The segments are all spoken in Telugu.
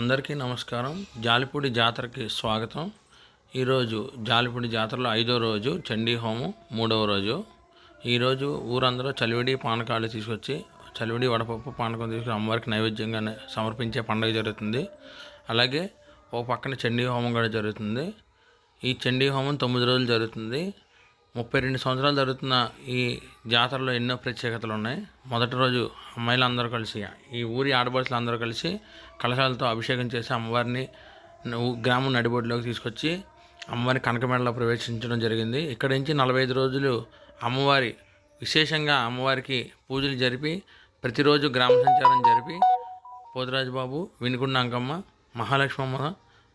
అందరికీ నమస్కారం. జాలిపూడి జాతరకి స్వాగతం. ఈరోజు జాలిపూడి జాతరలో ఐదో రోజు చండీ హోమం మూడవ రోజు. ఈరోజు ఊరందరూ చలివిడి పానకాలు తీసుకొచ్చి చలివిడి వడపప్పు పానకం తీసుకుని అమ్మవారికి నైవేద్యంగా సమర్పించే పండుగ జరుగుతుంది. అలాగే ఓ పక్కన చండీ హోమం కూడా జరుగుతుంది. ఈ చండీ హోమం తొమ్మిది రోజులు జరుగుతుంది. ముప్పై రెండు సంవత్సరాలు జరుగుతున్న ఈ జాతరలో ఎన్నో ప్రత్యేకతలు ఉన్నాయి. మొదటి రోజు అమ్మాయిలందరూ కలిసి ఈ ఊరి ఆడపడుచులు అందరూ కలిసి కలశాలతో అభిషేకం చేసి అమ్మవారిని గ్రామం నడిబొడ్లోకి తీసుకొచ్చి అమ్మవారిని కనకమేడలో ప్రవేశించడం జరిగింది. ఇక్కడి నుంచి నలభై ఐదు రోజులు అమ్మవారి విశేషంగా అమ్మవారికి పూజలు జరిపి ప్రతిరోజు గ్రామ సంచారం జరిపి పోతురాజు బాబు అంకమ్మ మహాలక్ష్మమ్మ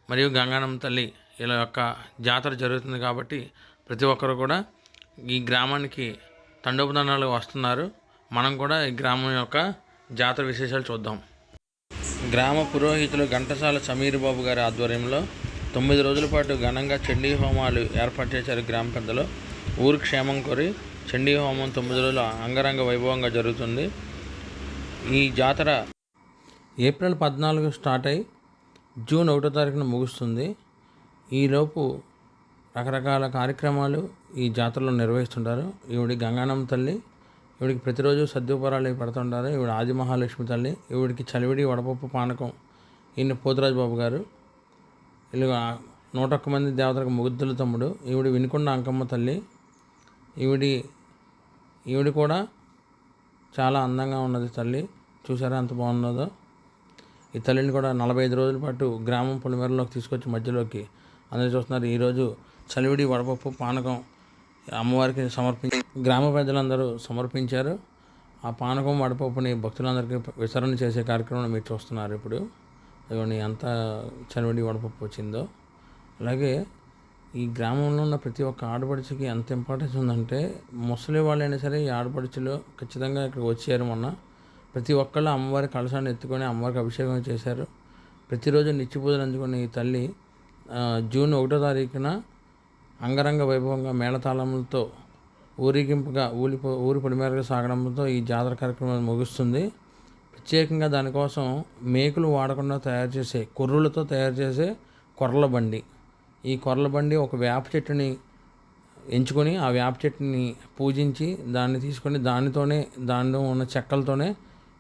మరియు గంగానమ్మ తల్లి ఇలా యొక్క జాతర జరుగుతుంది కాబట్టి ప్రతి ఒక్కరు కూడా ఈ గ్రామానికి తండోపదండాలు వస్తున్నారు. మనం కూడా ఈ గ్రామం యొక్క జాతర విశేషాలు చూద్దాం. గ్రామ పురోహితులు ఘంటసాల సమీర్ బాబు గారి ఆధ్వర్యంలో తొమ్మిది రోజుల పాటు ఘనంగా చండీ హోమాలు ఏర్పాటు చేశారు గ్రామ పెద్దలు. ఊరు క్షేమం కోరి చండీ హోమం తొమ్మిది రోజులు అంగరంగ వైభవంగా జరుగుతుంది. ఈ జాతర ఏప్రిల్ పద్నాలుగు స్టార్ట్ అయి జూన్ ఒకటో తారీఖున ముగుస్తుంది. ఈలోపు రకరకాల కార్యక్రమాలు ఈ జాతరలో నిర్వహిస్తుంటారు. ఈవిడి గంగానమ్మ తల్లి ఈవిడికి ప్రతిరోజు సద్యోపరాలు పెడుతుంటారు. ఈవిడ ఆది మహాలక్ష్మి తల్లి ఈవిడికి చలివిడి వడపప్పు పానకం. ఈయన పోతురాజు బాబు గారు. వీళ్ళు నూట ఒక్క మంది దేవతలకు ముగ్గుద్దుల తమ్ముడు. ఈవిడి వినుకొండ అంకమ్మ తల్లి. ఈవిడి ఈవిడి కూడా చాలా అందంగా ఉన్నది తల్లి. చూసారా ఎంత బాగున్నదో? ఈ తల్లిని కూడా నలభై ఐదు రోజుల పాటు గ్రామం పొలిమేరలోకి తీసుకొచ్చి మధ్యలోకి అందరూ చూస్తున్నారు. ఈరోజు చలివిడి వడపప్పు పానకం అమ్మవారికి సమర్పించి గ్రామ పెద్దలందరూ సమర్పించారు. ఆ పానకం వడపప్పుని భక్తులందరికీ వితరణ చేసే కార్యక్రమం మీరు చూస్తున్నారు ఇప్పుడు. ఇదిగోండి ఎంత చలివిడి వడపప్పు వచ్చిందో. అలాగే ఈ గ్రామంలో ఉన్న ప్రతి ఒక్క ఆడపడుచుకి ఎంత ఇంపార్టెన్స్ ఉందంటే ముసలి వాళ్ళైనా సరే ఈ ఆడపడుచులు ఖచ్చితంగా ఇక్కడికి వచ్చారు మొన్న. ప్రతి ఒక్కళ్ళు అమ్మవారి కలశాన్ని ఎత్తుకొని అమ్మవారికి అభిషేకం చేశారు. ప్రతిరోజు నిత్య పూజలు అందుకుని ఈ తల్లి జూన్ ఒకటో తారీఖున అంగరంగ వైభవంగా మేళతాళములతో ఊరేగింపుగా ఊరి ఊరి పొడిమేరగా సాగడంతో ఈ జాతర కార్యక్రమం ముగుస్తుంది. ప్రత్యేకంగా దానికోసం మేకులు వాడకుండా తయారు చేసే కొర్రులతో తయారు చేసే కొర్రల బండి. ఈ కొర్రల బండి ఒక వేప చెట్టుని ఎంచుకొని ఆ వేప చెట్టుని పూజించి దాన్ని తీసుకొని దానితోనే దానిలో ఉన్న చెక్కలతోనే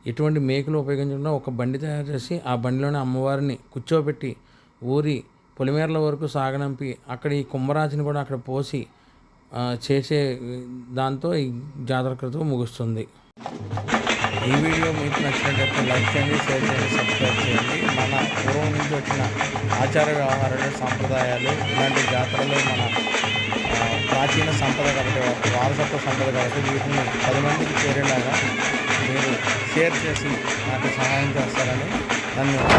ఎటువంటి మేకులు ఉపయోగించకుండా ఒక బండి తయారు చేసి ఆ బండిలోనే అమ్మవారిని కూర్చోబెట్టి ఊరి పొలిమేరల వరకు సాగనంపి అక్కడ ఈ కుంభరాశిని కూడా అక్కడ పోసి చేసే దాంతో ఈ జాతర క్రతువు ముగుస్తుంది. ఈ వీడియో మీకు నచ్చినట్లయితే లైక్ చేయండి షేర్ చేయండి సబ్స్క్రైబ్ చేయండి. మన పూర్వం నుంచి వచ్చిన ఆచార వ్యవహారాలు సాంప్రదాయాలు ఇలాంటి జాతరలు మన ప్రాచీన సంపద కాబట్టి వారసత్వ సంపద కాబట్టి వీటిని పది మందికి చేరేలాగా మీరు షేర్ చేసి నాకు సహాయం చేస్తారని धन्यवाद.